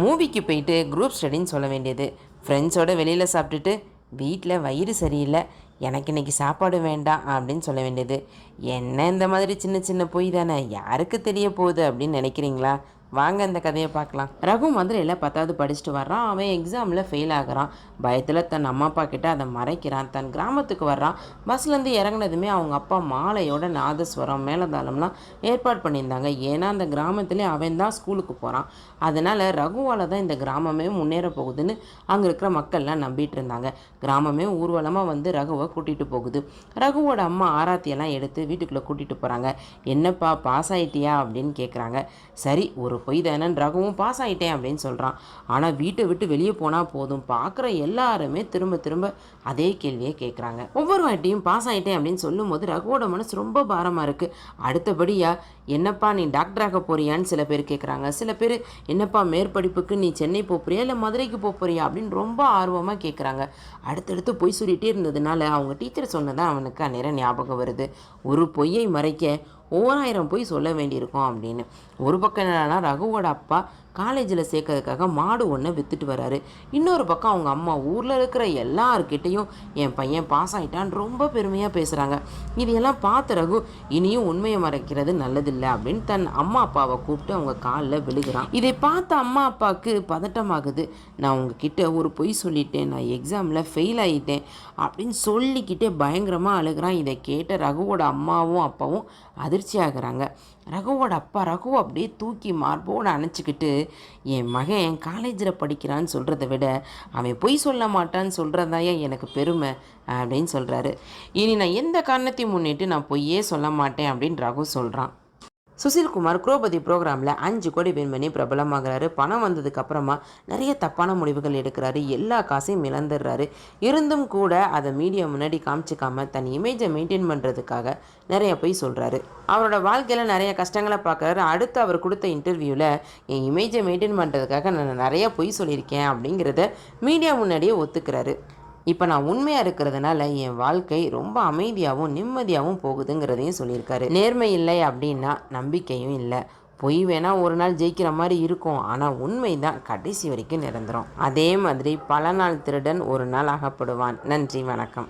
மூவிக்கு போயிட்டு குரூப் ஸ்டடின்னு சொல்ல வேண்டியது. ஃப்ரெண்ட்ஸோட வெளியில் சாப்பிட்டுட்டு வீட்டில் வயிறு சரியில்லை எனக்கு இன்னைக்கு சாப்பாடு வேண்டாம் அப்படின்னு சொல்ல வேண்டியது. என்ன இந்த மாதிரி சின்ன சின்ன பொய் தானே? யாருக்கு தெரிய போகுது அப்படின்னு நினைக்கிறீங்களா? வாங்க இந்த கதையை பார்க்கலாம். ரகு மதுரையில் பத்தாவது படிச்சுட்டு வர்றான். அவன் எக்ஸாமில் ஃபெயில் ஆகிறான். பயத்தில் தன் அம்மா அப்பா கிட்ட அதை மறைக்கிறான். தன் கிராமத்துக்கு வர்றான். பஸ்லேருந்து இறங்குனதுமே அவங்க அப்பா மாலையோட நாதஸ்வரம் மேலதாளம்லாம் ஏற்பாடு பண்ணியிருந்தாங்க. ஏன்னா அந்த கிராமத்திலே அவன் தான் ஸ்கூலுக்கு போகிறான் அதனால் ரகுவால் தான் இந்த கிராமமே முன்னேற போகுதுன்னு அங்கே இருக்கிற மக்கள்லாம் நம்பிட்டு இருந்தாங்க. கிராமமே ஊர்வலமாக வந்து ரகுவை கூட்டிகிட்டு போகுது. ரகுவோட அம்மா ஆராத்தியெல்லாம் எடுத்து வீட்டுக்குள்ளே கூட்டிகிட்டு போகிறாங்க என்னப்பா பாஸ் ஆகிட்டியா அப்படின்னு கேட்குறாங்க சரி ஒரு பொய் தானேன்னு ரகுவும் பாஸ் ஆயிட்டேன் அப்படின்னு சொல்கிறான் ஆனால் வீட்டை விட்டு வெளியே போனால் போதும். பார்க்குற எல்லாருமே திரும்ப திரும்ப அதே கேள்வியை கேட்குறாங்க ஒவ்வொரு வாட்டியும் பாஸ் ஆயிட்டேன் அப்படின்னு சொல்லும்போது ரகுவோட மனசு ரொம்ப பாரமாக இருக்குது அடுத்தபடியா என்னப்பா நீ டாக்டராக போறியான்னு சில பேர் கேட்குறாங்க சில பேர் என்னப்பா மேற்படிப்புக்கு நீ சென்னை போறியா இல்லை மதுரைக்கு போறியா அப்படின்னு ரொம்ப ஆர்வமாக கேட்குறாங்க அடுத்தடுத்து பொய் சொல்லிகிட்டே இருந்ததுனால அவங்க டீச்சர் சொன்னதான் அவனுக்கு அந்நேரம் ஞாபகம் வருது. ஒரு பொய்யை மறைக்க ஓராயிரம் பொய் சொல்ல வேண்டியிருக்கும் அப்படின்னு. ஒரு பக்கம் என்னன்னா ரகுவோட அப்பா காலேஜில் சேர்க்கறதுக்காக மாடு ஒன்று வித்துட்டு வராரு. இன்னொரு பக்கம் அவங்க அம்மா ஊரில் இருக்கிற எல்லார்கிட்டேயும் என் பையன் பாஸ் ஆகிட்டான்னு ரொம்ப பெருமையாக பேசுகிறாங்க இதையெல்லாம் பார்த்த ரகு இனியும் உண்மையை மறைக்கிறது நல்லதில்லை. இல்லை அப்படின்னு தன் அம்மா அப்பாவை கூப்பிட்டு அவங்க காலில் விழுகிறான். இதை பார்த்த அம்மா அப்பாவுக்கு பதட்டமாகுது. நான் உங்ககிட்ட ஒரு பொய் சொல்லிட்டேன். நான் எக்ஸாமில் ஃபெயில் ஆகிட்டேன் அப்படின்னு சொல்லிக்கிட்டே பயங்கரமாக அழுகிறான். இதை கேட்ட ரகுவோட அம்மாவும் அப்பாவும் அதிர்ச்சி ஆகுறாங்க ரகுவோட அப்பா ரகு அப்படியே தூக்கி மார்போடு அணைச்சிக்கிட்டு என் மகன் காலேஜில் படிக்கிறான்னு சொல்கிறத விட அவன் பொய் சொல்ல மாட்டான்னு சொல்கிறதாயா எனக்கு பெருமை அப்படின்னு சொல்கிறாரு இனி நான் எந்த காரணத்தையும் முன்னிட்டு நான் பொய்யே சொல்ல மாட்டேன் அப்படின்னு ரகு சொல்கிறான் சுசில்குமார் குரோபதி ப்ரோக்ராமில் அஞ்சு கோடி வின் பண்ணி பிரபலமாகிறாரு. பணம் வந்ததுக்கு அப்புறமா நிறைய தப்பான முடிவுகள் எடுக்கிறாரு. எல்லா காசையும் இழந்துடுறாரு. இருந்தும் கூட அதை மீடியா முன்னாடி காமிச்சிக்காம தன் இமேஜை மெயின்டைன் பண்ணுறதுக்காக நிறைய போய் சொல்கிறாரு அவரோட வாழ்க்கையில் நிறைய கஷ்டங்களை பார்க்குறாரு. அடுத்து அவர் கொடுத்த இன்டர்வியூவில் என் இமேஜை மெயின்டைன் பண்ணுறதுக்காக நான் நிறைய பொய் சொல்லியிருக்கேன் அப்படிங்கிறத மீடியா முன்னாடியே ஒத்துக்கிறாரு. இப்போ நான் உண்மையாக இருக்கிறதுனால என் வாழ்க்கை ரொம்ப அமைதியாகவும் நிம்மதியாகவும் போகுதுங்கிறதையும் சொல்லியிருக்காரு. நேர்மை இல்லை அப்படின்னா நம்பிக்கையும் இல்லை. பொய் வேணால் ஒரு நாள் ஜெயிக்கிற மாதிரி இருக்கும். ஆனால் உண்மை தான் கடைசி வரைக்கும் நிரந்தரம். அதே மாதிரி பல நாள் திருடன் ஒரு நாள் அகப்படுவான் நன்றி வணக்கம்.